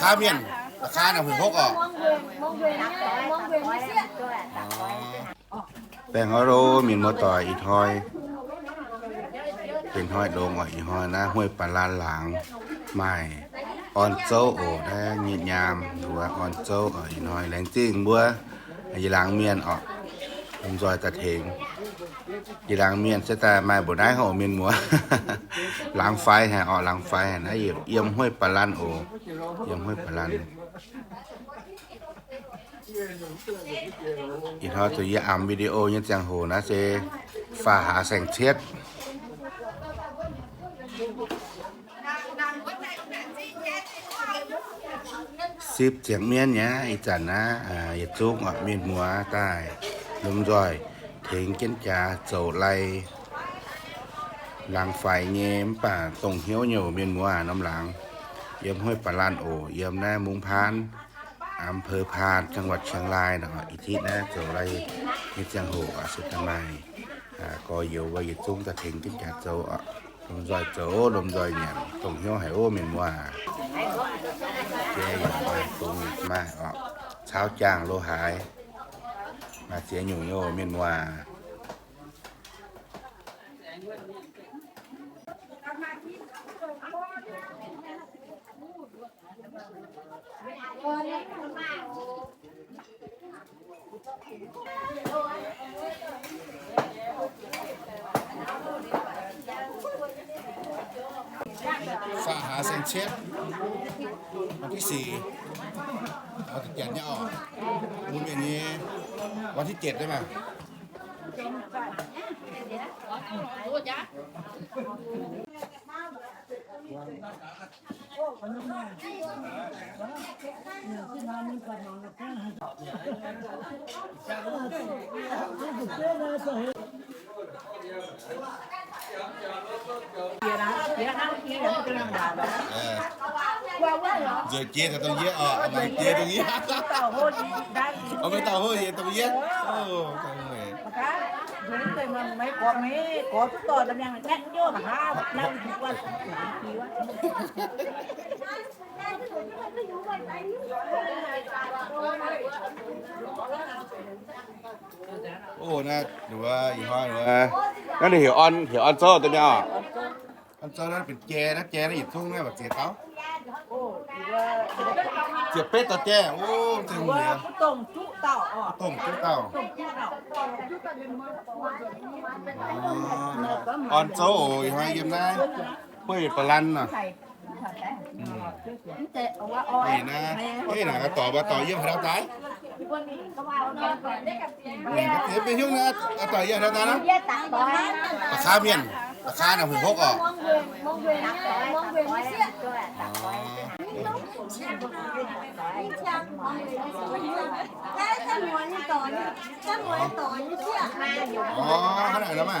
คาเมียนราคาน่ะเพิ่นพกออกแป้งฮอโรมีนมอต่อยอีทอย เป็นห้อยโดงอ่อยอีห้อยนะห้วยปลาลานหลังใหม่ออนโซโอ้ได้ยีดยามหรือว่าออนโซอ่อยอีน้อยแรงจริงบัวยีหลังเมียนออกผมจอยตะเทงยีหลังเมียนเสต่มาบ่ได้เขาเมียนมัวหลังไฟแห่ออกหลังไฟแห่นะเอี่ยมเอี่ยมห้วยปลาลานโอ ยังไม่พลัน อีทอตัยี่อัมวิดีโอยังจังโหนะเจฝ่าหาแสงเทียดสิบเจียงเมียนเนี่ยอีจันนะอ่าอย่าจุกอะเมียนมัวใต้ลมรอยเถงเกินจาโจไลหลังไฟเงี้มป่าตรงเหี้ยวเหนียวเมียนมัวน้ำหลัง เยี่ยมห้วยปลาลานโอ เยี่ยมหน้ามุงพานอำเภอพานจังหวัดเชียงรายนะครับอีกที่นะเจ้าไรนี่จังโหอะสุดทำไมอ่าก็อยู่ว่าอีจุ้งตะเทงกินจากเจ้าอะลมจอยเจ้าลมจอยเนี่ย tổng hiếu hải ô miền múa à เจ๊อย่างไปตรงมาออกเช้าจ้างโลหาย มาเสียอยู่โยเหมียนว่า ฝาหาเซนเชฟวันที่สี่เอาที่เจ็ดเนี่ยออกมุมอย่างนี้ วันที่เจ็ดได้ไหมเออเดี๋ย rồi chia thì tôi giết ờ mà chia tôi giết ông phải tàu hôi vậy tôi giết ô con mẹ. Mấy con mấy, có chút tôi làm nhà mình chắc chưa mà ha năm chục quá โอ้นะหรือว่าอีห้อหรือว่านั่นเหี่ยวออนเหี่ยวออนโซ่ตัวเนี้ยออนโซ่นั่นเป็นแจนะแจนี่ทุ่งนี่แบบเสียเขาเสียเป็ดต่อแจโอ้ถึงเหลือ là cái tôm chú tàu ờ ต้มกุ้งเต่าออนโซ่โอ้ยห้อยเยี่ยมได้เพื่อปลาลันน่ะ นี่นะเฮ้ยนะก็ต่อมาต่อเยี่ยมให้เราตาย có vào nó còn đấy gặp tiền นี่ก็เทปไปยุ่งนะเอาต่อเยี่ยมให้เราตายนะ gia tặng đó ราคาเมียนราคาน่ะเพิ่นพกออก mong về mong về nhá mong về nhá xía cái cái mùa như tỏi cái mùa như tỏi như xía mà dùng อ๋อขนาดแล้วมา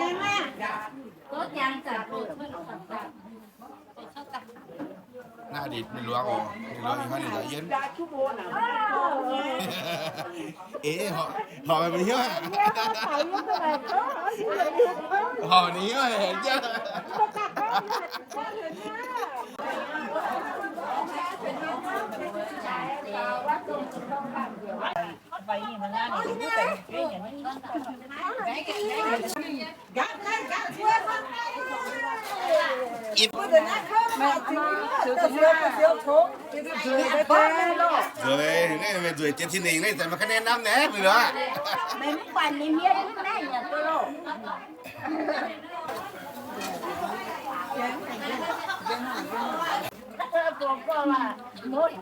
ย bao tập à ta đã เกี่ยวแล้วมาเมียนกระจมก็เป็นกับมาน้ำมาละบ่ตะตะตะบ่ตายมีมันจะตามมาบ่หนาให้มันมาให้มึงทำหรอเออมาบ่จะชิ้นเจวันทำน้ำห้อยมาอย่าทำไม่นะบ้านหรอ xem á có chàng tập rồi หน้ เลยนี่ไม่ด้วยเจ็ดที่หนึ่งเลยแต่มันคะแนนน้ำแหนเหลือไม่ปั่นในเมียแม่เนี่ยตัวโลเธอบอกว่าโน้ย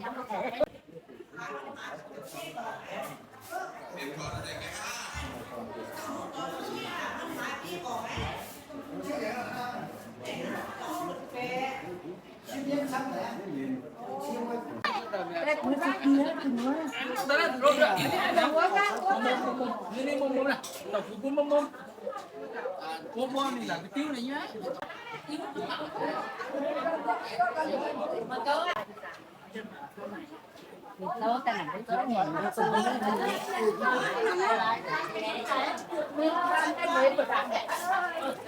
นี่นี่มุมมุมนะเราคือมุมมุมมุมมุมมุมนี่แหละไปติ้วนี่เยอะแล้วแต่หนังก็เห็นตรงนี้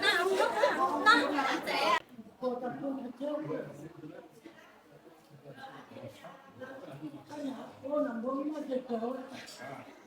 น้ำน้ำน้ำ Bueno, vos mismo es.